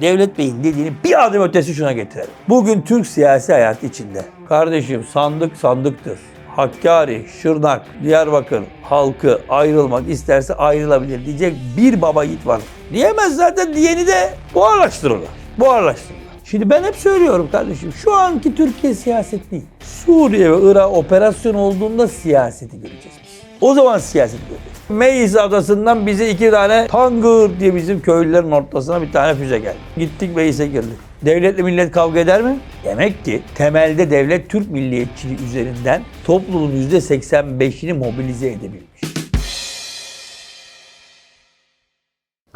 Devlet Bey'in dediğini bir adım ötesi şuna getirelim. Bugün Türk siyasi hayatı içinde. Kardeşim sandık sandıktır. Hakkari, Şırnak, Diyarbakır halkı ayrılmak isterse ayrılabilir diyecek bir baba yiğit var. Diyemez zaten diyeni de bu araştırırlar. Bu araştırırlar. Şimdi ben hep söylüyorum kardeşim şu anki Türkiye siyaset değil. Suriye ve Irak operasyon olduğunda siyaseti göreceğiz. O zaman siyaset göreceğiz. Meis adasından bize iki tane Tangır diye bizim köylülerin ortasına bir tane füze geldi. Gittik Meis'e girdik. Devletle millet kavga eder mi? Demek ki temelde devlet Türk milliyetçiliği üzerinden toplumun %85'ini mobilize edebilmiş.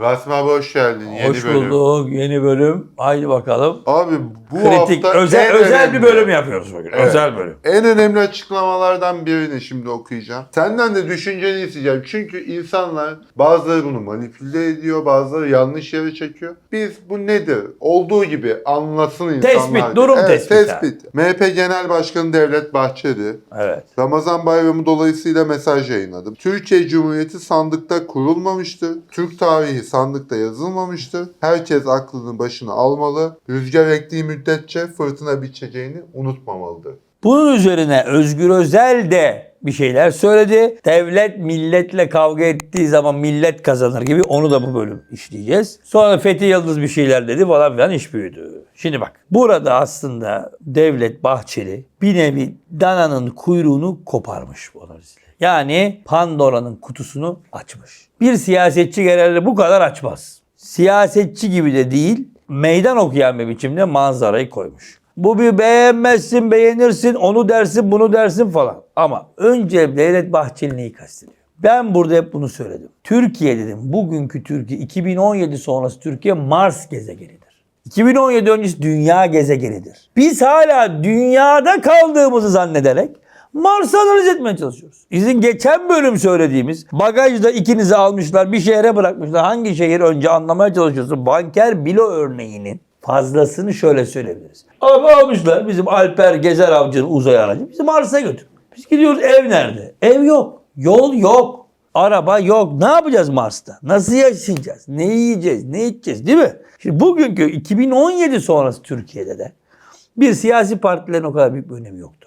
Rasim abi hoş geldin. Yeni Hoş bölüm. bulduk. Yeni bölüm. Haydi bakalım. Abi bu Kritik, hafta özel, en özel önemli, bir bölüm yapıyoruz bugün. Evet. Özel bölüm. En önemli açıklamalardan birini şimdi okuyacağım. Senden de düşünceni isteyeceğim. Çünkü insanlar bazıları bunu manipüle ediyor, bazıları yanlış yere çekiyor. Biz bu nedir? Olduğu gibi anlasın insanlar. Tespit, diye. durum tespiti. tespit. MHP Genel Başkanı Devlet Bahçeli Evet. Ramazan bayramı dolayısıyla mesaj yayınladım. Türkiye Cumhuriyeti sandıkta kurulmamıştır. Türk tarihi sandıkta yazılmamıştır. Herkes aklını başına almalı. Rüzgar ektiği müddetçe fırtına biçeceğini unutmamalıdır. Bunun üzerine Özgür Özel de bir şeyler söyledi. Devlet milletle kavga ettiği zaman millet kazanır gibi onu da bu bölüm işleyeceğiz. Sonra Fethi Yıldız bir şeyler dedi falan filan iş büyüdü. Şimdi bak burada aslında Devlet Bahçeli bir nevi dananın kuyruğunu koparmış bu analizle. Yani Pandora'nın kutusunu açmış. Bir siyasetçi genelde bu kadar açmaz. Siyasetçi gibi de değil, meydan okuyan bir biçimde manzarayı koymuş. Bu bir beğenmezsin, beğenirsin, onu dersin, bunu dersin falan. Ama önce Devlet Bahçeli neyi kastediyor? Ben burada hep bunu söyledim. Türkiye dedim, bugünkü Türkiye, 2017 sonrası Türkiye Mars gezegenidir. 2017 öncesi dünya gezegenidir. Biz hala dünyada kaldığımızı zannederek Mars'ı analiz etmeye çalışıyoruz. Bizim geçen bölüm söylediğimiz bagajda ikinizi almışlar bir şehre bırakmışlar. Hangi şehir önce anlamaya çalışıyorsun? Banker Bilo örneğinin fazlasını şöyle söyleyebiliriz. Abi almışlar bizim Alper Gezer Avcı'nın uzay aracı bizi Mars'a götür. Biz gidiyoruz ev nerede? Ev yok. Yol yok. Araba yok. Ne yapacağız Mars'ta? Nasıl yaşayacağız? Ne yiyeceğiz? Ne içeceğiz? Değil mi? Şimdi bugünkü 2017 sonrası Türkiye'de de bir siyasi partilerin o kadar büyük bir önemi yoktur.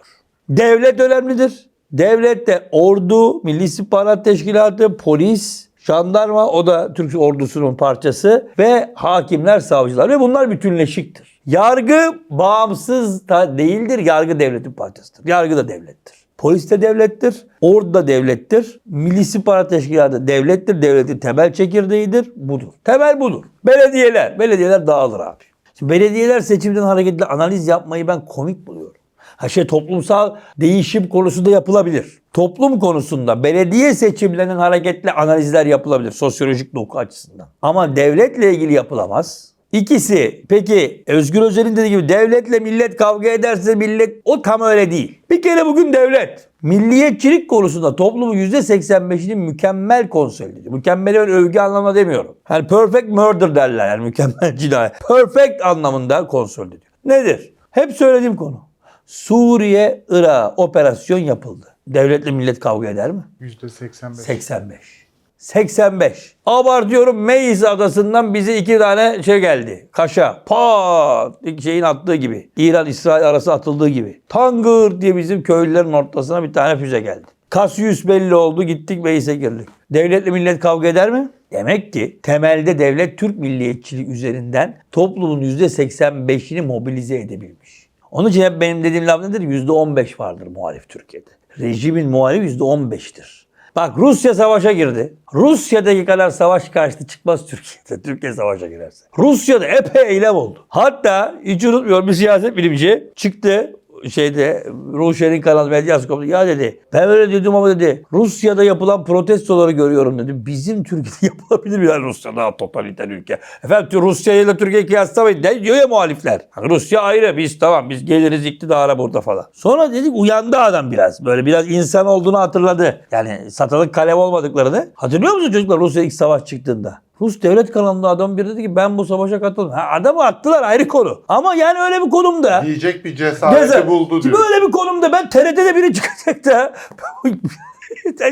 Devlet önemlidir. Devlette ordu, Milli İstihbarat Teşkilatı, polis, jandarma o da Türk ordusunun parçası ve hakimler, savcılar ve bunlar bütünleşiktir. Yargı bağımsız da değildir. Yargı devletin parçasıdır. Yargı da devlettir. Polis de devlettir, ordu da devlettir, Milli İstihbarat Teşkilatı devlettir, devletin temel çekirdeğidir, budur. Temel budur. Belediyeler, belediyeler dağılır abi. Şimdi belediyeler seçimden hareketle analiz yapmayı ben komik buluyorum. Ha şey toplumsal değişim konusunda yapılabilir. Toplum konusunda belediye seçimlerinin hareketle analizler yapılabilir sosyolojik doku açısından. Ama devletle ilgili yapılamaz. İkisi peki Özgür Özel'in dediği gibi devletle millet kavga ederse millet o tam öyle değil. Bir kere bugün devlet milliyetçilik konusunda toplumun %85'ini mükemmel konsolide ediyor. Mükemmel öyle övgü anlamında demiyorum. Hani perfect murder derler yani mükemmel cinayet. Perfect anlamında konsolide ediyor. Nedir? Hep söylediğim konu. Suriye, Irak operasyon yapıldı. Devletle millet kavga eder mi? %85. 85. 85. Abartıyorum Meis adasından bize iki tane şey geldi. Kaşa. Pat. Şeyin attığı gibi. İran-İsrail arası atıldığı gibi. Tangır diye bizim köylülerin ortasına bir tane füze geldi. Kasyus belli oldu. Gittik Meis'e girdik. Devletle millet kavga eder mi? Demek ki temelde devlet Türk milliyetçiliği üzerinden toplumun %85'ini mobilize edebilmiş. Onun için hep benim dediğim laf nedir? %15 vardır muhalif Türkiye'de. Rejimin muhalif %15'tir. Bak Rusya savaşa girdi. Rusya'daki kadar savaş karşıtı çıkmaz Türkiye'de. Türkiye savaşa girerse. Rusya'da epey eylem oldu. Hatta hiç unutmuyorum bir siyaset bilimci çıktı şeyde Ruşen'in kanalı Medyaskop'ta ya dedi ben öyle dedim ama dedi Rusya'da yapılan protestoları görüyorum dedi. Bizim Türkiye'de yapılabilir mi yani Rusya daha totaliter ülke. Efendim Rusya ile Türkiye kıyaslamayın ne diyor ya muhalifler. Hani Rusya ayrı biz tamam biz geliriz iktidara burada falan. Sonra dedik uyandı adam biraz. Böyle biraz insan olduğunu hatırladı. Yani satılık kalem olmadıklarını. Hatırlıyor musun çocuklar Rusya ilk savaş çıktığında? Rus devlet kanalında adam biri dedi ki ben bu savaşa katıldım. Ha, adamı attılar ayrı konu. Ama yani öyle bir konumda. Diyecek bir cesareti Neyse, buldu diyor. Böyle bir konumda ben TRT'de biri çıkacak da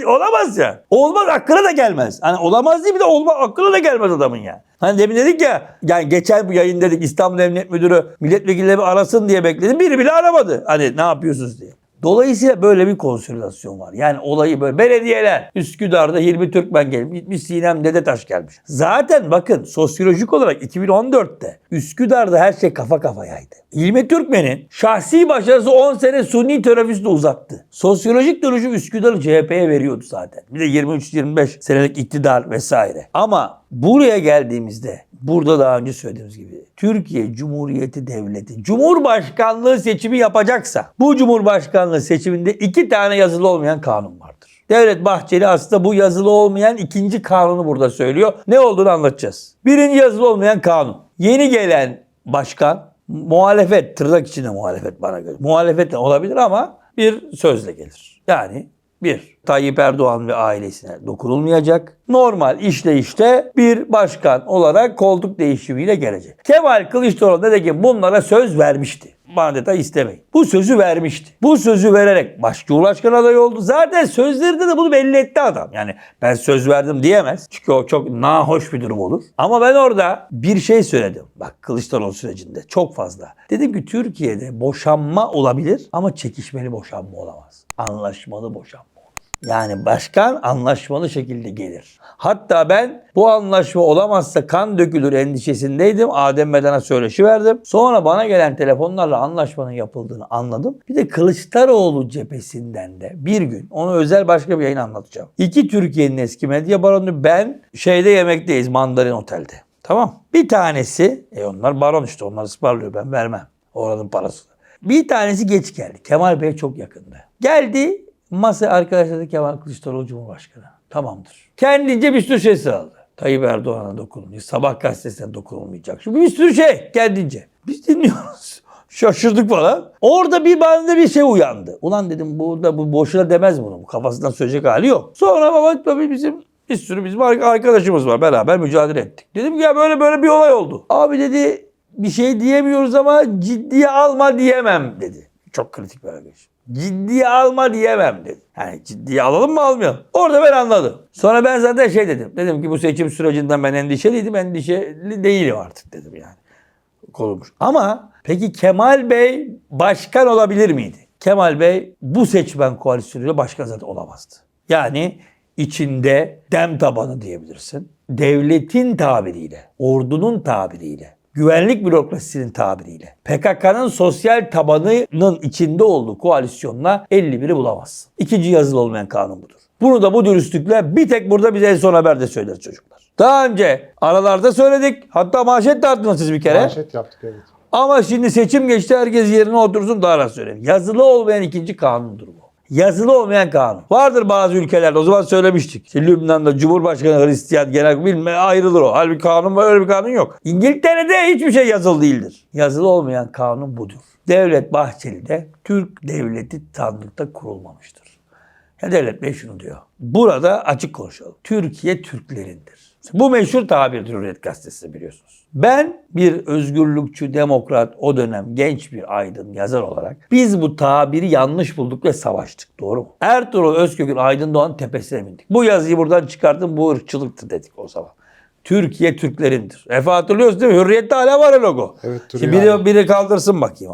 olamaz ya. Olmaz aklına da gelmez. Hani olamaz değil bir de olma aklına da gelmez adamın ya. Hani demin dedik ya yani geçen bu yayın dedik İstanbul Emniyet Müdürü milletvekilleri arasın diye bekledim. Biri bile aramadı. Hani ne yapıyorsunuz diye. Dolayısıyla böyle bir konsolidasyon var. Yani olayı böyle belediyeler Üsküdar'da Hilmi Türkmen gelmiş, gitmiş Sinem Dedetaş gelmiş. Zaten bakın sosyolojik olarak 2014'te Üsküdar'da her şey kafa kafayaydı. Hilmi Türkmen'in şahsi başarısı 10 sene Sunni teröristi uzattı. Sosyolojik dönüşü Üsküdar'ı CHP'ye veriyordu zaten. Bir de 23-25 senelik iktidar vesaire. Ama buraya geldiğimizde burada daha önce söylediğimiz gibi Türkiye Cumhuriyeti Devleti Cumhurbaşkanlığı seçimi yapacaksa bu Cumhurbaşkanlığı seçiminde iki tane yazılı olmayan kanun vardır. Devlet Bahçeli aslında bu yazılı olmayan ikinci kanunu burada söylüyor. Ne olduğunu anlatacağız. Birinci yazılı olmayan kanun. Yeni gelen başkan muhalefet, tırnak içinde muhalefet bana göre. Muhalefetle olabilir ama bir sözle gelir. Yani bir, Tayyip Erdoğan ve ailesine dokunulmayacak. Normal işleyişte bir başkan olarak koltuk değişimiyle gelecek. Kemal Kılıçdaroğlu dedi ki bunlara söz vermişti. Bana detay istemeyin. Bu sözü vermişti. Bu sözü vererek baş Cumhurbaşkanı adayı oldu. Zaten sözlerinde de bunu belli etti adam. Yani ben söz verdim diyemez. Çünkü o çok nahoş bir durum olur. Ama ben orada bir şey söyledim. Bak Kılıçdaroğlu sürecinde çok fazla. Dedim ki Türkiye'de boşanma olabilir ama çekişmeli boşanma olamaz. Anlaşmalı boşanma. Yani başkan anlaşmalı şekilde gelir. Hatta ben bu anlaşma olamazsa kan dökülür endişesindeydim. Adem Medan'a söyleşi verdim. Sonra bana gelen telefonlarla anlaşmanın yapıldığını anladım. Bir de Kılıçdaroğlu cephesinden de bir gün onu özel başka bir yayın anlatacağım. İki Türkiye'nin eski medya baronu ben şeyde yemekteyiz Mandarin Otel'de. Tamam. Bir tanesi, e onlar baron işte onlar ısmarlıyor ben vermem. Oranın parası. Bir tanesi geç geldi. Kemal Bey çok yakında. Geldi Masa arkadaşlar dedi Kemal Kılıçdaroğlu Cumhurbaşkanı. Tamamdır. Kendince bir sürü şey sıraladı. Tayyip Erdoğan'a dokunulmayacak. Sabah gazetesine dokunulmayacak. Şu bir sürü şey kendince. Biz dinliyoruz. Şaşırdık falan. Orada bir bende bir şey uyandı. Ulan dedim burada bu boşuna demez bunu. Bu kafasından söyleyecek hali yok. Sonra baba tabii bizim bir sürü bizim arkadaşımız var. Beraber mücadele ettik. Dedim ya böyle böyle bir olay oldu. Abi dedi bir şey diyemiyoruz ama ciddiye alma diyemem dedi. Çok kritik bir arkadaş. Ciddiye alma diyemem dedi. Yani ciddiye alalım mı almayalım. Orada ben anladım. Sonra ben zaten şey dedim. Dedim ki bu seçim sürecinden ben endişeliydim. Endişeli değilim artık dedim yani. Konulmuş. Ama peki Kemal Bey başkan olabilir miydi? Kemal Bey bu seçmen koalisyonuyla başkan zaten olamazdı. Yani içinde dem tabanı diyebilirsin. Devletin tabiriyle, ordunun tabiriyle, güvenlik bürokrasisinin tabiriyle PKK'nın sosyal tabanının içinde olduğu koalisyonla 51'i bulamazsın. İkinci yazılı olmayan kanun budur. Bunu da bu dürüstlükle bir tek burada biz en son haberde söyleriz çocuklar. Daha önce aralarda söyledik. Hatta manşet de attınız siz bir kere. Manşet yaptık evet. Ama şimdi seçim geçti herkes yerine otursun daha rahat söyleyeyim. Yazılı olmayan ikinci kanundur bu. Yazılı olmayan kanun. Vardır bazı ülkelerde o zaman söylemiştik. İşte Lübnan'da Cumhurbaşkanı Hristiyan genel bilme ayrılır o. Halbuki kanun var öyle bir kanun yok. İngiltere'de hiçbir şey yazılı değildir. Yazılı olmayan kanun budur. Devlet Bahçeli'de Türk devleti sandıkta kurulmamıştır. Ya Devlet Bey şunu diyor. Burada açık konuşalım. Türkiye Türklerindir. Bu meşhur tabirdir Hürriyet Gazetesi biliyorsunuz. Ben bir özgürlükçü, demokrat, o dönem genç bir aydın yazar olarak biz bu tabiri yanlış bulduk ve savaştık. Doğru mu? Ertuğrul Özkök'ün Aydın Doğan tepesine bindik. Bu yazıyı buradan çıkardım bu ırkçılıktır dedik o zaman. Türkiye Türklerindir. Efe hatırlıyorsun değil mi? Hürriyet'te hala var o logo. Evet, Şimdi biri, biri kaldırsın bakayım.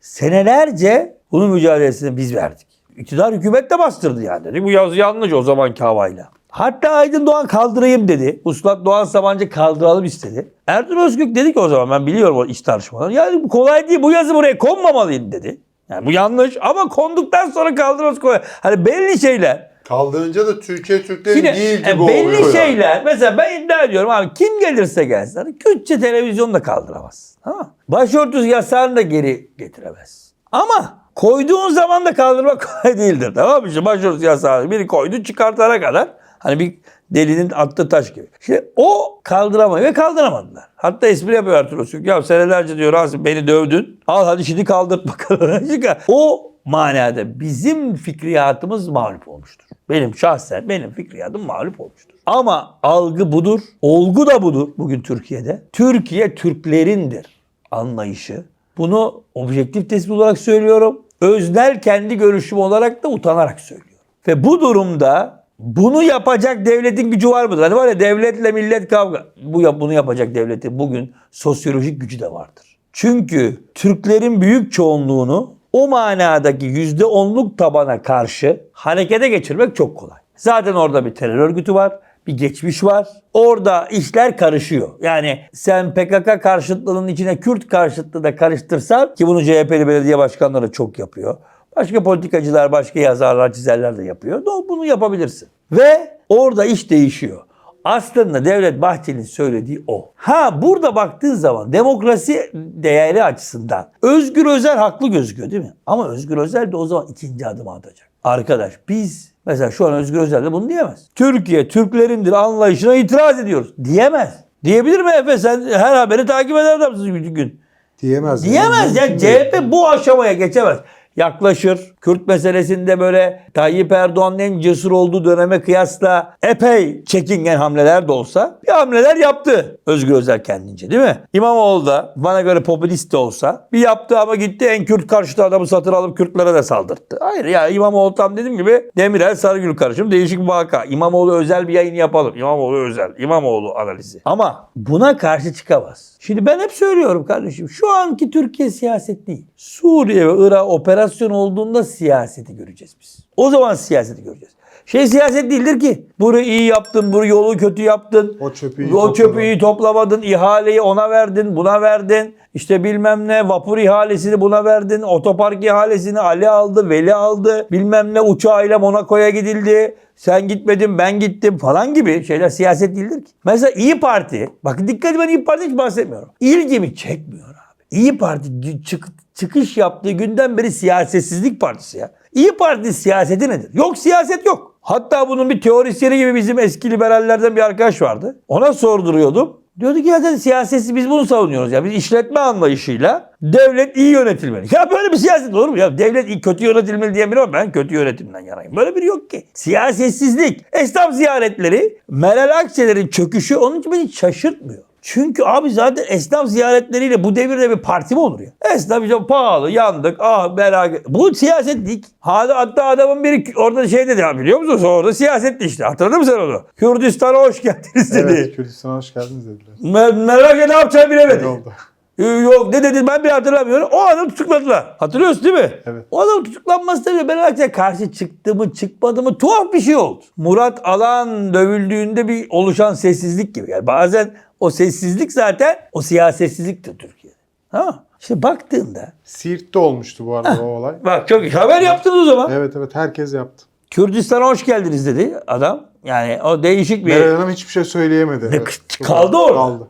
Senelerce bunun mücadelesini biz verdik. İktidar hükümet de bastırdı yani. Dedi. Bu yazı yanlış o zamanki havayla. Hatta Aydın Doğan kaldırayım dedi. Uslat Doğan Sabancı kaldıralım istedi. Ertuğrul Özgök dedi ki o zaman ben biliyorum o iç tartışmaları. Yani bu kolay değil bu yazı buraya konmamalıydı dedi. Yani bu yanlış ama konduktan sonra kaldırması kolay. Hani belli şeyler. Kaldırınca da Türkiye Türklerin Yine değil gibi e, oluyor. belli yani. şeyler. Mesela ben iddia ediyorum abi kim gelirse gelsin. Hani Kürtçe televizyonu da kaldıramaz. Mı? Başörtüsü yasağını da geri getiremez. Ama koyduğun zaman da kaldırmak kolay değildir. Tamam mı? İşte başörtüsü yasağı biri koydu çıkartana kadar. Hani bir delinin attığı taş gibi. İşte o kaldıramıyor ve kaldıramadılar. Hatta espri yapıyor Ertuğrul Özkök. Ya senelerce diyor Rasim beni dövdün. Al hadi şimdi kaldırt bakalım. o manada bizim fikriyatımız mağlup olmuştur. Benim şahsen benim fikriyatım mağlup olmuştur. Ama algı budur, olgu da budur bugün Türkiye'de. Türkiye Türklerindir anlayışı. Bunu objektif tespit olarak söylüyorum. Öznel kendi görüşüm olarak da utanarak söylüyorum. Ve bu durumda bunu yapacak devletin gücü var mıdır? Hani var ya devletle millet kavga. Bu yap- bunu yapacak devletin bugün sosyolojik gücü de vardır. Çünkü Türklerin büyük çoğunluğunu o manadaki yüzde onluk tabana karşı harekete geçirmek çok kolay. Zaten orada bir terör örgütü var, bir geçmiş var. Orada işler karışıyor. Yani sen PKK karşıtlığının içine Kürt karşıtlığı da karıştırsan ki bunu CHP'li belediye başkanları çok yapıyor. Başka politikacılar, başka yazarlar, çizerler de yapıyor. Bunu yapabilirsin. Ve orada iş değişiyor. Aslında Devlet Bahçeli'nin söylediği o. Ha burada baktığın zaman demokrasi değeri açısından Özgür Özel haklı gözüküyor değil mi? Ama Özgür Özel de o zaman ikinci adımı atacak. Arkadaş biz mesela şu an Özgür Özel de bunu diyemez. Türkiye Türklerindir anlayışına itiraz ediyoruz. Diyemez. Diyebilir mi Efe sen her haberi takip eder adamsın bütün gün. Diyemez. Diyemez ya Mümkün değil. CHP bu aşamaya geçemez. Yaklaşır. Kürt meselesinde böyle Tayyip Erdoğan'ın en cesur olduğu döneme kıyasla epey çekingen hamleler de olsa bir hamleler yaptı Özgür Özel kendince değil mi? İmamoğlu da bana göre popülist de olsa bir yaptı ama gitti en Kürt karşıtı adamı satın alıp Kürtlere de saldırttı. Hayır ya İmamoğlu tam dediğim gibi Demirel Sarıgül karışım değişik bir vaka. İmamoğlu özel bir yayın yapalım. İmamoğlu özel. İmamoğlu analizi. Ama buna karşı çıkamaz. Şimdi ben hep söylüyorum kardeşim şu anki Türkiye siyaset değil. Suriye ve Irak operasyon olduğunda siyaseti göreceğiz biz. O zaman siyaseti göreceğiz. Şey siyaset değildir ki. Burayı iyi yaptın, bu yolu kötü yaptın. O çöpü iyi O toplamadın. çöpü iyi toplamadın, ihaleyi ona verdin, buna verdin. İşte bilmem ne vapur ihalesini buna verdin. Otopark ihalesini Ali aldı, Veli aldı. Bilmem ne uçağıyla Monaco'ya gidildi. Sen gitmedin ben gittim falan gibi şeyler siyaset değildir ki. Mesela İyi Parti, bakın dikkat edin ben İyi Parti hiç bahsetmiyorum. İlgimi çekmiyor abi. İyi Parti çık- çıkış yaptığı günden beri siyasetsizlik partisi ya. İyi Parti siyaseti nedir? Yok siyaset yok. Hatta bunun bir teorisyeni gibi bizim eski liberallerden bir arkadaş vardı. Ona sorduruyordum. Diyordu ki zaten siyasetsiz biz bunu savunuyoruz ya. Biz işletme anlayışıyla devlet iyi yönetilmeli. Ya böyle bir siyaset olur mu? Ya devlet iyi, kötü yönetilmeli diye biri var. Ben kötü yönetimden yanayım. Böyle biri yok ki. Siyasetsizlik, esnaf ziyaretleri, Meral Akşener'in çöküşü onun için beni şaşırtmıyor. Çünkü abi zaten esnaf ziyaretleriyle bu devirde bir parti mi olur ya? Esnaf işte pahalı, yandık, ah merak Bu siyaset değil. ki. Hatta, adamın biri orada şey dedi ya biliyor musun? Orada siyasetti işte. Hatırladın mı sen onu? Kürdistan'a hoş geldiniz dedi. Evet Kürdistan'a hoş geldiniz dediler. Me- merak et ne yapacağını bilemedi. Ne oldu? Ee, Yok ne dedi ben bile hatırlamıyorum. O adamı tutukladılar. Hatırlıyorsun değil mi? Evet. O adamın tutuklanması tabii ben Akçay karşı çıktı mı çıkmadı mı tuhaf bir şey oldu. Murat Alan dövüldüğünde bir oluşan sessizlik gibi. Yani bazen o sessizlik zaten o siyasetsizliktir Türkiye'de. Ha? İşte baktığında Siirt'te olmuştu bu arada o olay. bak çok haber yaptınız o zaman. Evet evet herkes yaptı. Kürdistan'a hoş geldiniz dedi adam. Yani o değişik bir Meral Hanım hiçbir şey söyleyemedi. Ne, Evet. kaldı orada. Kaldı.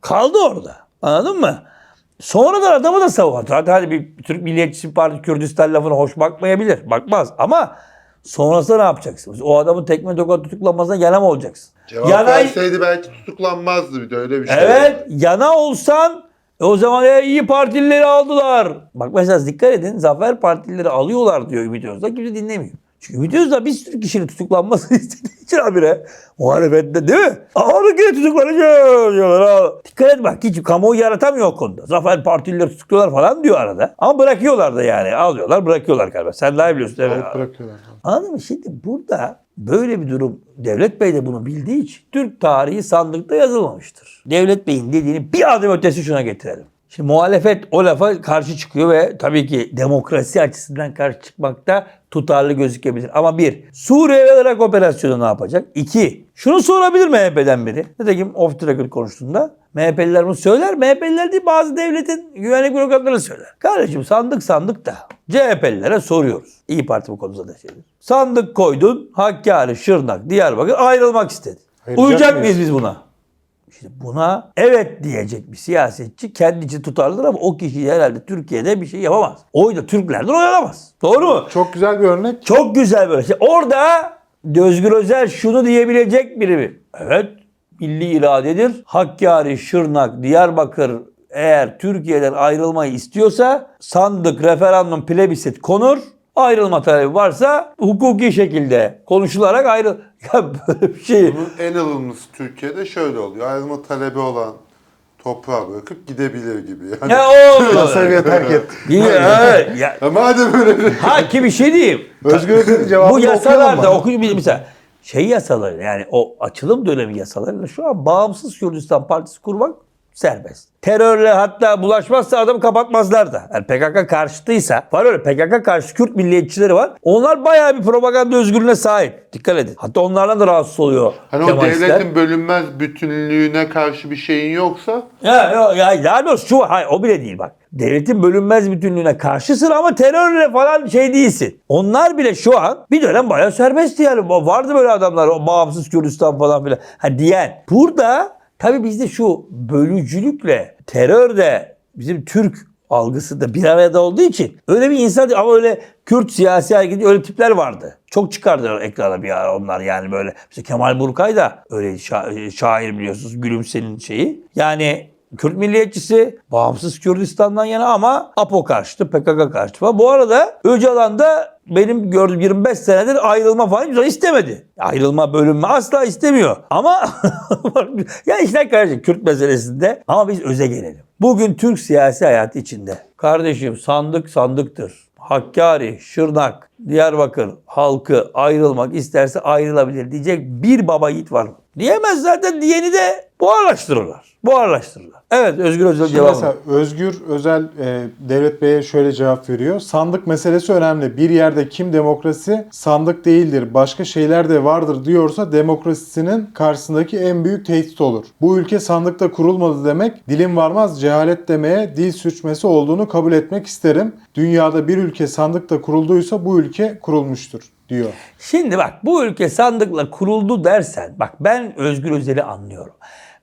kaldı orada. Anladın mı? Sonradan adamı da savundu. Hadi, hadi bir Türk Milliyetçi Parti Kürdistan lafına hoş bakmayabilir. Bakmaz. Ama sonrasında ne yapacaksınız? O adamın tekme tokat tutuklanmasına yana mı olacaksın? Cevap Yana, verseydi belki tutuklanmazdı bir de öyle bir şey. evet yana olsan e o zaman e, iyi partilileri aldılar. Bak mesela dikkat edin Zafer Partilileri alıyorlar diyor Ümit Özdağ. Kimse dinlemiyor. Çünkü Ümit Özdağ bir sürü kişinin tutuklanmasını istediği için habire muhalefette değil mi? Ağırlık yine tutuklanacak diyorlar. Dikkat et bak hiç kamuoyu yaratamıyor o konuda. Zafer Partilileri tutukluyorlar falan diyor arada. Ama bırakıyorlar da yani. Alıyorlar bırakıyorlar galiba. Sen daha iyi biliyorsun. Evet. Bırakıyorlar. Anladın mı? Şimdi burada böyle bir durum Devlet Bey de bunu bildiği için Türk tarihi sandıkta yazılmamıştır. Devlet Bey'in dediğini bir adım ötesi şuna getirelim. Şimdi muhalefet o lafa karşı çıkıyor ve tabii ki demokrasi açısından karşı çıkmakta tutarlı gözükebilir. Ama bir, Suriye ve Irak operasyonu ne yapacak? İki, şunu sorabilir MHP'den biri. Nitekim off the record konuştuğunda MHP'liler bunu söyler. MHP'liler değil bazı devletin güvenlik bürokratları söyler. Kardeşim sandık sandık da CHP'lilere soruyoruz. İyi Parti bu konuda da şeydir. Sandık koydun Hakkari, Şırnak, Diyarbakır ayrılmak istedi. Ayıracak Uyacak mıyız biz buna? İşte buna evet diyecek bir siyasetçi kendi için tutarlıdır ama o kişi herhalde Türkiye'de bir şey yapamaz. Oy da Türklerden oy alamaz. Doğru mu? Çok güzel bir örnek. Çok güzel böyle şey. Orada Özgür Özel şunu diyebilecek biri mi? Evet milli iradedir. Hakkari, Şırnak, Diyarbakır eğer Türkiye'den ayrılmayı istiyorsa sandık, referandum, plebisit konur. Ayrılma talebi varsa hukuki şekilde konuşularak ayrıl... Ya böyle bir şey... Bunun en ılımlısı Türkiye'de şöyle oluyor. Ayrılma talebi olan toprağa bırakıp gidebilir gibi. Yani. Ya o Masaya terk et. Ya, Ya madem öyle bir... ha ki bir şey diyeyim. Özgür Özel'in Bu yasalarda okuyun mesela şey yasaları yani o açılım dönemi yasalarıyla şu an bağımsız Kürdistan Partisi kurmak serbest. Terörle hatta bulaşmazsa adamı kapatmazlar da. Yani PKK karşıtıysa var öyle PKK karşı Kürt milliyetçileri var. Onlar bayağı bir propaganda özgürlüğüne sahip. Dikkat edin. Hatta onlardan da rahatsız oluyor. Hani o devletin bölünmez bütünlüğüne karşı bir şeyin yoksa Ya, ya, ya doğrusu şu hayır o bile değil bak. Devletin bölünmez bütünlüğüne karşısın ama terörle falan şey değilsin. Onlar bile şu an bir dönem bayağı serbestti yani. Vardı böyle adamlar o bağımsız Kürdistan falan filan. Ha diyen. Burada tabii bizde şu bölücülükle terör de bizim Türk algısı da bir arada olduğu için öyle bir insan ama öyle Kürt siyasi hareketi öyle tipler vardı. Çok çıkardılar ekrana bir ara onlar yani böyle. Mesela Kemal Burkay da öyle şa- şair biliyorsunuz Gülümse'nin şeyi. Yani Kürt milliyetçisi bağımsız Kürdistan'dan yana ama APO karşıtı, PKK karşıtı falan. Bu arada Öcalan benim gördüğüm 25 senedir ayrılma falan zaman istemedi. Ayrılma, bölünme asla istemiyor. Ama ya işler karışık Kürt meselesinde ama biz öze gelelim. Bugün Türk siyasi hayatı içinde. Kardeşim sandık sandıktır. Hakkari, Şırnak, Diyarbakır halkı ayrılmak isterse ayrılabilir diyecek bir baba yiğit var mı? Diyemez zaten diyeni de buharlaştırırlar. Buharlaştırırlar. Evet Özgür Özel Şimdi cevabı. mesela Özgür Özel e, Devlet Bey'e şöyle cevap veriyor. Sandık meselesi önemli. Bir yerde kim demokrasi sandık değildir, başka şeyler de vardır diyorsa demokrasisinin karşısındaki en büyük tehdit olur. Bu ülke sandıkta kurulmadı demek dilim varmaz cehalet demeye dil sürçmesi olduğunu kabul etmek isterim. Dünyada bir ülke sandıkta kurulduysa bu ülke kurulmuştur diyor. Şimdi bak bu ülke sandıkla kuruldu dersen bak ben Özgür Özel'i anlıyorum.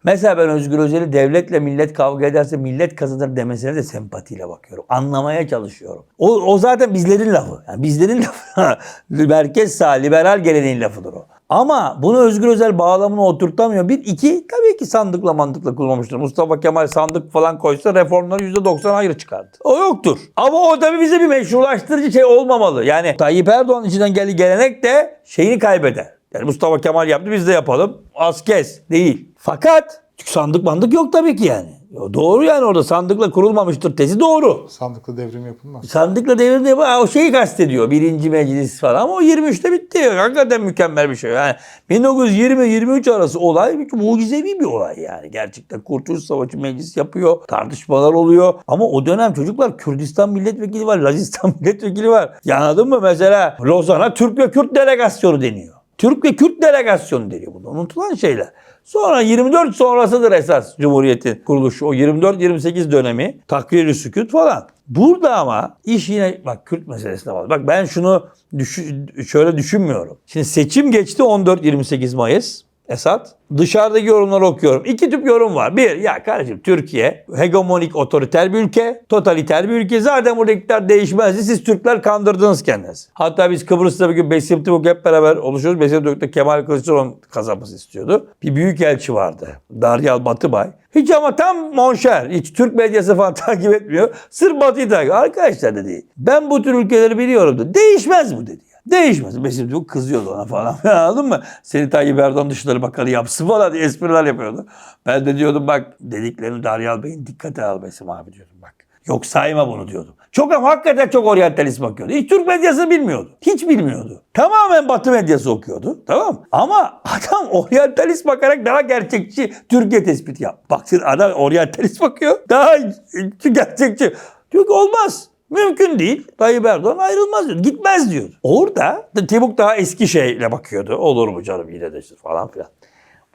Mesela ben Özgür Özel'i devletle millet kavga ederse millet kazanır demesine de sempatiyle bakıyorum. Anlamaya çalışıyorum. O, o zaten bizlerin lafı. Yani bizlerin lafı. Merkez sağ, liberal geleneğin lafıdır o. Ama bunu Özgür Özel bağlamına oturtamıyor. Bir, iki tabii ki sandıkla mantıkla kurulmamıştır. Mustafa Kemal sandık falan koysa reformları %90 ayrı çıkardı. O yoktur. Ama o tabii bize bir meşrulaştırıcı şey olmamalı. Yani Tayyip Erdoğan içinden gelen gelenek de şeyini kaybeder. Yani Mustafa Kemal yaptı biz de yapalım. Az kes değil. Fakat sandık mandık yok tabii ki yani. Doğru yani orada sandıkla kurulmamıştır tezi doğru. Sandıkla devrim yapılmaz. Sandıkla devrimde o şeyi kastediyor. Birinci meclis falan ama o 23'te bitti. Hakikaten mükemmel bir şey. Yani 1920-23 arası olay bir mucizevi bir olay yani. Gerçekten Kurtuluş Savaşı meclis yapıyor. Tartışmalar oluyor. Ama o dönem çocuklar Kürdistan milletvekili var. Lazistan milletvekili var. Ya anladın mı? Mesela Lozan'a Türk ve Kürt delegasyonu deniyor. Türk ve Kürt delegasyonu deniyor burada. Unutulan şeyler. Sonra 24 sonrasıdır esas Cumhuriyet'in kuruluşu. O 24-28 dönemi takviri sükut falan. Burada ama iş yine bak Kürt meselesine var. Bak ben şunu düşün- şöyle düşünmüyorum. Şimdi seçim geçti 14-28 Mayıs. Esat. Dışarıdaki yorumları okuyorum. İki tip yorum var. Bir, ya kardeşim Türkiye hegemonik otoriter bir ülke, totaliter bir ülke. Zaten burada iktidar değişmezdi. Siz Türkler kandırdınız kendinizi. Hatta biz Kıbrıs'ta bir gün Besim Tibuk hep beraber oluşuyoruz. Besim Tibuk'ta Kemal Kılıçdaroğlu'nun kazanması istiyordu. Bir büyük elçi vardı. Daryal Batıbay. Hiç ama tam monşer. Hiç Türk medyası falan takip etmiyor. Sırf Batı'yı takip Arkadaşlar dedi. Ben bu tür ülkeleri biliyorum da değişmez bu dedi. Değişmez. Besim çok kızıyordu ona falan. Anladın mı? Seni Tayyip Erdoğan Dışişleri Bakanı yapsın falan diye espriler yapıyordu. Ben de diyordum bak dediklerini Daryal Bey'in dikkate al Besim abi diyordum bak. Yok sayma bunu diyordum. Çok ama hakikaten çok oryantalist bakıyordu. Hiç Türk medyasını bilmiyordu. Hiç bilmiyordu. Tamamen Batı medyası okuyordu. Tamam? Ama adam oryantalist bakarak daha gerçekçi Türkiye tespiti yap. Bak adam oryantalist bakıyor. Daha gerçekçi. Diyor olmaz. Mümkün değil. Tayyip Erdoğan ayrılmaz diyor. Gitmez diyor. Orada Tebuk daha eski şeyle bakıyordu. Olur mu canım yine de işte falan filan.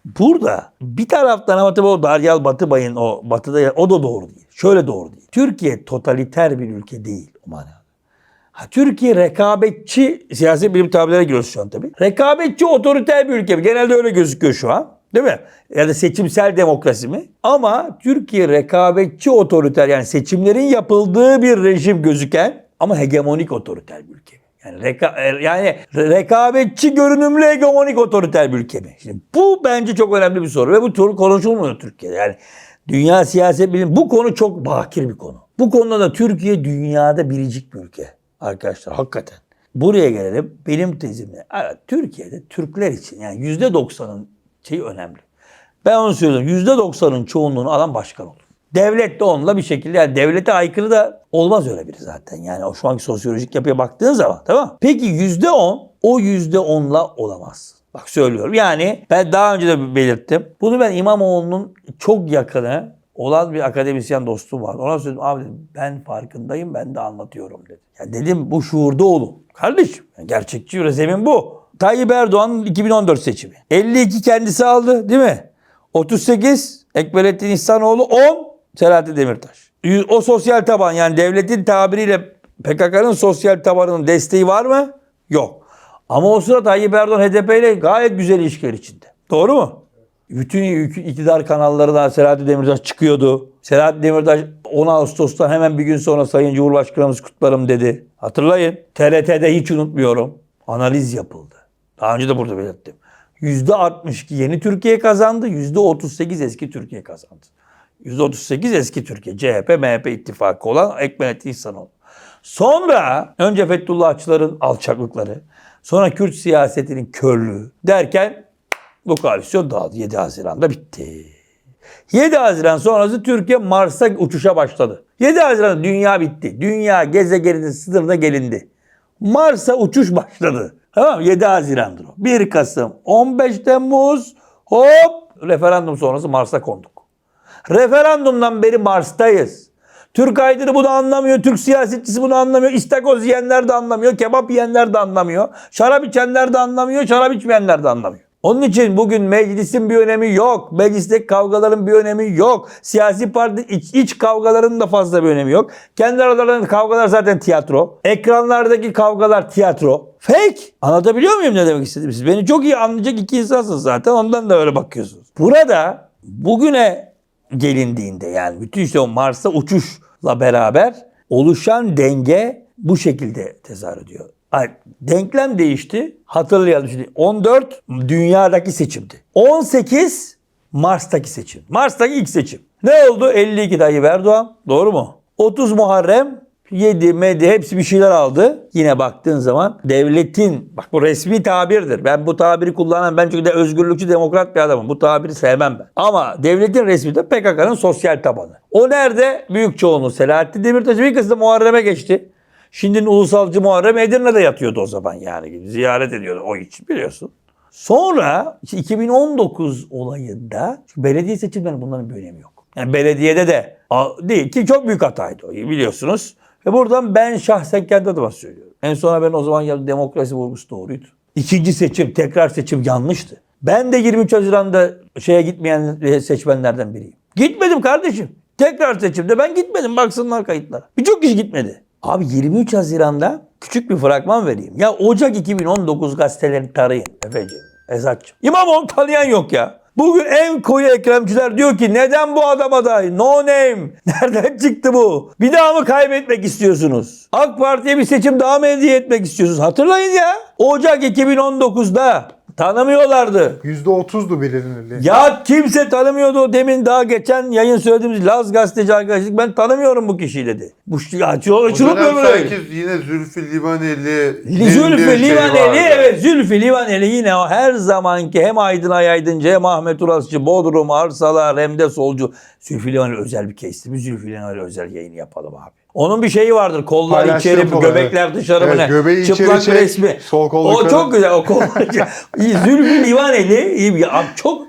Burada bir taraftan ama tabii o Daryal Batıbay'ın o batıda o da doğru değil. Şöyle doğru değil. Türkiye totaliter bir ülke değil o manada. Ha, Türkiye rekabetçi siyasi bilim tabirlere giriyoruz şu an tabii. Rekabetçi otoriter bir ülke. Genelde öyle gözüküyor şu an. Değil mi? Ya da seçimsel demokrasi mi? Ama Türkiye rekabetçi otoriter yani seçimlerin yapıldığı bir rejim gözüken ama hegemonik otoriter bir ülke. Yani, reka, e, yani rekabetçi görünümlü hegemonik otoriter bir ülke mi? Şimdi bu bence çok önemli bir soru ve bu soru konuşulmuyor Türkiye'de. Yani dünya siyaset bilim bu konu çok bakir bir konu. Bu konuda da Türkiye dünyada biricik bir ülke arkadaşlar hakikaten. Buraya gelelim benim tezimle. Evet, Türkiye'de Türkler için yani %90'ın şeyi önemli. Ben onu söylüyorum. %90'ın çoğunluğunu alan başkan olur. Devlet de onunla bir şekilde yani devlete aykırı da olmaz öyle biri zaten. Yani o şu anki sosyolojik yapıya baktığın zaman tamam? Peki yüzde on o yüzde onla olamaz. Bak söylüyorum. Yani ben daha önce de belirttim. Bunu ben İmamoğlu'nun çok yakını olan bir akademisyen dostum var. Ona söyledim abi dedim, ben farkındayım ben de anlatıyorum dedi. Ya dedim bu şuurda olun. Kardeşim gerçekçi üretemin bu. Tayyip Erdoğan'ın 2014 seçimi. 52 kendisi aldı değil mi? 38 Ekberettin İhsanoğlu 10 Selahattin Demirtaş. O sosyal taban yani devletin tabiriyle PKK'nın sosyal tabanının desteği var mı? Yok. Ama o sırada Tayyip Erdoğan HDP ile gayet güzel ilişkiler içinde. Doğru mu? Bütün iktidar kanallarına Selahattin Demirtaş çıkıyordu. Selahattin Demirtaş 10 Ağustos'tan hemen bir gün sonra Sayın Cumhurbaşkanımız kutlarım dedi. Hatırlayın. TRT'de hiç unutmuyorum. Analiz yapıldı. Daha önce de burada belirttim. %62 yeni Türkiye kazandı. %38 eski Türkiye kazandı. %38 eski Türkiye. CHP, MHP ittifakı olan Ekmelettin İhsanoğlu. Sonra önce Fethullahçıların alçaklıkları, sonra Kürt siyasetinin körlüğü derken bu koalisyon dağıldı. 7 Haziran'da bitti. 7 Haziran sonrası Türkiye Mars'a uçuşa başladı. 7 Haziran dünya bitti. Dünya gezegeninin sınırına gelindi. Mars'a uçuş başladı. Tamam mı? 7 Haziran'dır o. 1 Kasım, 15 Temmuz hop referandum sonrası Mars'a konduk. Referandumdan beri Mars'tayız. Türk aydını bunu anlamıyor, Türk siyasetçisi bunu anlamıyor, istakoz yiyenler de anlamıyor, kebap yiyenler de anlamıyor, şarap içenler de anlamıyor, şarap içmeyenler de anlamıyor. Onun için bugün meclisin bir önemi yok. Meclisteki kavgaların bir önemi yok. Siyasi parti iç, iç kavgaların da fazla bir önemi yok. Kendi aralarındaki kavgalar zaten tiyatro. Ekranlardaki kavgalar tiyatro. Fake. Anlatabiliyor muyum ne demek istediğimi? Siz beni çok iyi anlayacak iki insansınız zaten. Ondan da öyle bakıyorsunuz. Burada bugüne gelindiğinde yani bütün işte o Mars'a uçuşla beraber oluşan denge bu şekilde tezahür ediyor. Ay, denklem değişti. Hatırlayalım şimdi. 14 dünyadaki seçimdi. 18 Mars'taki seçim. Mars'taki ilk seçim. Ne oldu? 52 Tayyip Erdoğan. Doğru mu? 30 Muharrem 7 medya hepsi bir şeyler aldı. Yine baktığın zaman devletin bak bu resmi tabirdir. Ben bu tabiri kullanan ben çünkü de özgürlükçü demokrat bir adamım. Bu tabiri sevmem ben. Ama devletin resmi de PKK'nın sosyal tabanı. O nerede? Büyük çoğunluğu Selahattin Demirtaş bir kısmı Muharrem'e geçti. Şimdinin ulusalcı Muharrem Edirne'de yatıyordu o zaman yani. Ziyaret ediyordu o için biliyorsun. Sonra işte 2019 olayında belediye seçimlerinin bunların bir önemi yok. Yani belediyede de değil ki çok büyük hataydı o biliyorsunuz. Ve buradan ben şahsen kendi adıma söylüyorum. En sona ben o zaman ya demokrasi vurgusu doğruydu. İkinci seçim, tekrar seçim yanlıştı. Ben de 23 Haziran'da şeye gitmeyen seçmenlerden biriyim. Gitmedim kardeşim. Tekrar seçimde ben gitmedim. Baksınlar kayıtlara. Birçok kişi gitmedi. Abi 23 Haziran'da küçük bir fragman vereyim. Ya Ocak 2019 gazetelerini tarayın efendim. Esatçım. İmamoğlu tanıyan yok ya. Bugün en koyu ekremciler diyor ki neden bu adam aday? No name. Nereden çıktı bu? Bir daha mı kaybetmek istiyorsunuz? AK Parti'ye bir seçim daha mı hediye etmek istiyorsunuz? Hatırlayın ya. Ocak 2019'da tanımıyorlardı. %30'du bilinirliği. Ya kimse tanımıyordu. Demin daha geçen yayın söylediğimiz Laz gazeteci arkadaşlık ben tanımıyorum bu kişiyi dedi. Bu ya açılıp sanki yine Zülfü Livaneli Zülfü şey Livaneli vardı. evet Zülfü Livaneli yine o her zamanki hem Aydın Ayaydınca hem Ahmet Urasçı, Bodrum, Arsalar hem de solcu. Zülfü Livaneli özel bir kesti. Bir Zülfü Livaneli özel yayın yapalım abi. Onun bir şeyi vardır. Kollar içeri, falan, göbekler dışarı mı Evet, ne? göbeği içeri Çıplak çek, resmi. sol kol o yukarı. çok güzel. O kollar. Zülfü Livaneli iyi bir- çok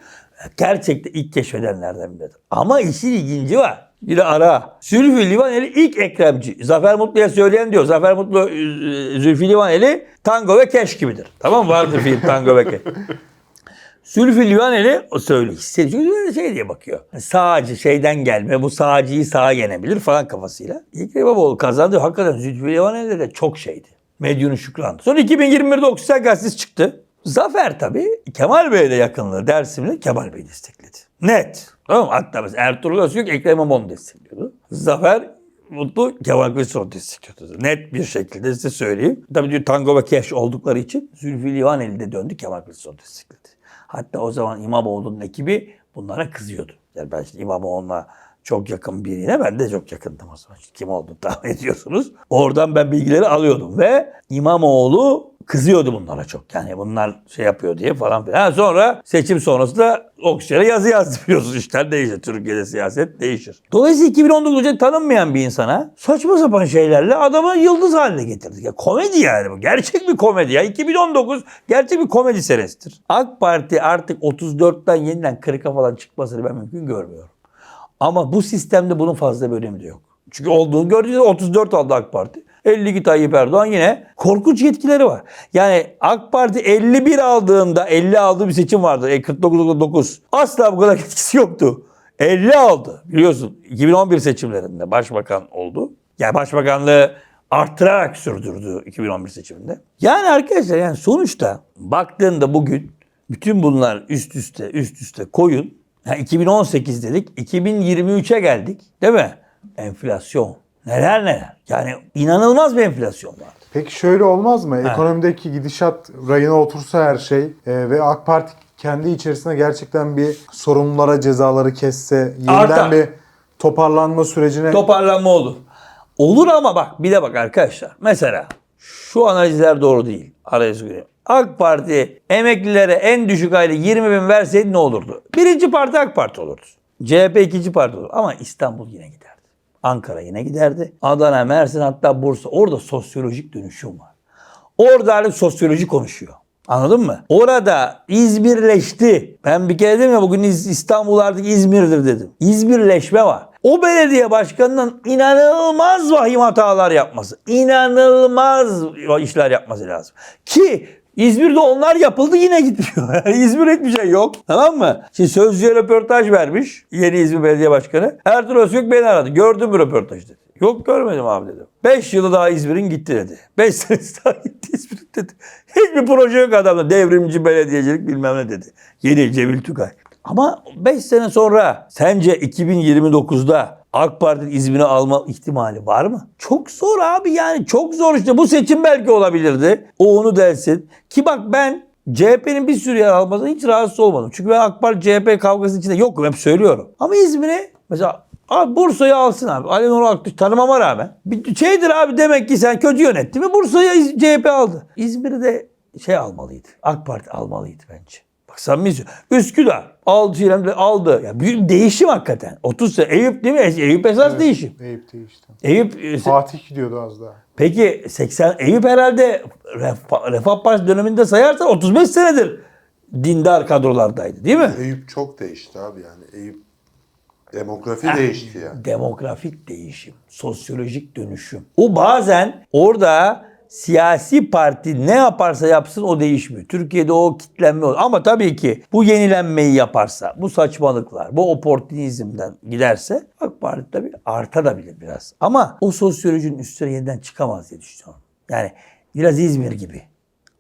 gerçekten ilk keşfedenlerden biridir. Ama işin ilginci var. Bir de ara. Zülfü Livaneli ilk Ekremci. Zafer Mutlu'ya söyleyen diyor. Zafer Mutlu Zülfü Livaneli tango ve keş gibidir. Tamam mı? Vardır film tango ve keş. Zülfü Livaneli o söylüyor. Hissediyor. Böyle şey diye bakıyor. Sağcı şeyden gelme. Bu sağcıyı sağa yenebilir falan kafasıyla. İlk İmamoğlu kazandı. Hakikaten Zülfü Livaneli de çok şeydi. Medyunun şükranı. Sonra 2021'de Oksijel Gazetesi çıktı. Zafer tabii Kemal Bey'e de yakınlığı Dersim'le Kemal Bey destekledi. Net. Tamam? Hatta mesela Ertuğrul Özkök Ekrem İmamoğlu'nu destekliyordu. Zafer Mutlu Kemal Kılıçdaroğlu destekliyordu. Net bir şekilde size söyleyeyim. Tabii diyor tango ve keş oldukları için Zülfü Livaneli de döndü Kemal Kılıçdaroğlu destekledi. Hatta o zaman İmamoğlu'nun ekibi bunlara kızıyordu. Yani ben şimdi İmamoğlu'na çok yakın birine ben de çok yakındım o zaman. Kim olduğunu tahmin ediyorsunuz. Oradan ben bilgileri alıyordum ve İmamoğlu kızıyordu bunlara çok. Yani bunlar şey yapıyor diye falan filan. Sonra seçim sonrası da Okşar'a yazı yazdı biliyorsunuz. İşler değişir. Türkiye'de siyaset değişir. Dolayısıyla 2019'da tanınmayan bir insana saçma sapan şeylerle adamı yıldız haline getirdik. Ya komedi yani bu. Gerçek bir komedi ya. 2019 gerçek bir komedi senesidir. AK Parti artık 34'ten yeniden 40'a falan çıkmasını ben mümkün görmüyorum. Ama bu sistemde bunun fazla bir önemi de yok. Çünkü olduğunu gördüğünüz gibi 34 aldı AK Parti. 52 Tayyip Erdoğan yine korkunç yetkileri var. Yani AK Parti 51 aldığında 50 aldığı bir seçim vardı. E 49.9. Asla bu kadar etkisi yoktu. 50 aldı biliyorsun. 2011 seçimlerinde başbakan oldu. Yani başbakanlığı arttırarak sürdürdü 2011 seçiminde. Yani arkadaşlar yani sonuçta baktığında bugün bütün bunlar üst üste üst üste koyun. Ha, 2018 dedik. 2023'e geldik. Değil mi? Enflasyon. Neler neler. Yani inanılmaz bir enflasyon vardı. Peki şöyle olmaz mı? Ekonomideki gidişat rayına otursa her şey e, ve AK Parti kendi içerisinde gerçekten bir sorumlulara cezaları kesse, yeniden Artar. bir toparlanma sürecine Toparlanma olur. Olur ama bak bir de bak arkadaşlar. Mesela şu analizler doğru değil. Arayüzü göre. AK Parti emeklilere en düşük ayda 20 bin verseydi ne olurdu? Birinci parti AK Parti olurdu. CHP ikinci parti olurdu. Ama İstanbul yine giderdi. Ankara yine giderdi. Adana, Mersin hatta Bursa. Orada sosyolojik dönüşüm var. Orada artık sosyoloji konuşuyor. Anladın mı? Orada İzmirleşti. Ben bir kere dedim ya bugün İstanbul artık İzmir'dir dedim. İzmirleşme var. O belediye başkanının inanılmaz vahim hatalar yapması, inanılmaz işler yapması lazım. Ki İzmir'de onlar yapıldı yine gitmiyor. Yani İzmir hiçbir şey yok. Tamam mı? Şimdi Sözcü'ye röportaj vermiş yeni İzmir Belediye Başkanı. Ertuğrul Özkök beni aradı. Gördün mü röportaj dedi. Yok görmedim abi dedim. 5 yılı daha İzmir'in gitti dedi. 5 senesi daha gitti İzmir'in dedi. Hiçbir proje yok adamda. Devrimci belediyecilik bilmem ne dedi. Yeni Cemil Tugay. Ama 5 sene sonra sence 2029'da AK Parti'nin İzmir'i alma ihtimali var mı? Çok zor abi yani çok zor işte. Bu seçim belki olabilirdi. O onu dersin. Ki bak ben CHP'nin bir sürü yer almasına hiç rahatsız olmadım. Çünkü ben AK Parti CHP kavgasının içinde yokum hep söylüyorum. Ama İzmir'e mesela Abi Bursa'yı alsın abi. Ali Nur Aktaş tanımama rağmen. Bir şeydir abi demek ki sen kötü yönettin ve Bursa'yı CHP aldı. İzmir'i de şey almalıydı. AK Parti almalıydı bence. Bak samimi. Üsküdar aldı, Çiğdem de aldı. Ya büyük bir değişim hakikaten. 30 sene. Eyüp değil mi? Eyüp esas değişim. Eyüp değişti. Eyüp e, Fatih gidiyordu az daha. Peki 80 Eyüp herhalde Refah, Refah Partisi döneminde sayarsan 35 senedir dindar kadrolardaydı değil mi? Eyüp çok değişti abi yani. Eyüp demografi değişti yani. Demografik değişim, sosyolojik dönüşüm. O bazen orada siyasi parti ne yaparsa yapsın o değişmiyor. Türkiye'de o kitlenme olur. Ama tabii ki bu yenilenmeyi yaparsa, bu saçmalıklar, bu oportunizmden giderse AK Parti tabii artabilir biraz. Ama o sosyolojinin üstüne yeniden çıkamaz diye düşünüyorum. Yani biraz İzmir gibi.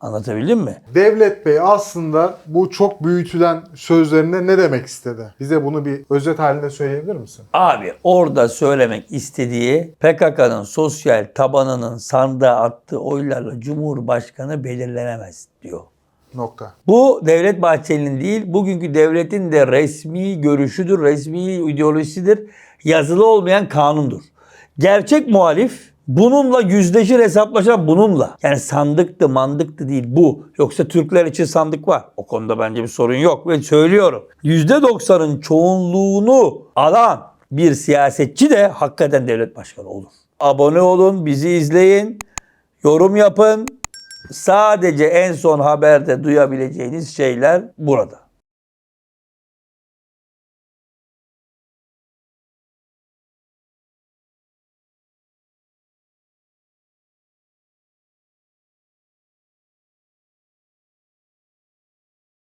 Anlatabildim mi? Devlet Bey aslında bu çok büyütülen sözlerinde ne demek istedi? Bize bunu bir özet halinde söyleyebilir misin? Abi orada söylemek istediği PKK'nın sosyal tabanının sandığa attığı oylarla Cumhurbaşkanı belirlenemez diyor. Nokta. Bu Devlet Bahçeli'nin değil, bugünkü devletin de resmi görüşüdür, resmi ideolojisidir. Yazılı olmayan kanundur. Gerçek muhalif bununla yüzleşir hesaplaşan bununla. Yani sandıktı mandıktı değil bu. Yoksa Türkler için sandık var. O konuda bence bir sorun yok ve söylüyorum. %90'ın çoğunluğunu alan bir siyasetçi de hakikaten devlet başkanı olur. Abone olun, bizi izleyin, yorum yapın. Sadece en son haberde duyabileceğiniz şeyler burada.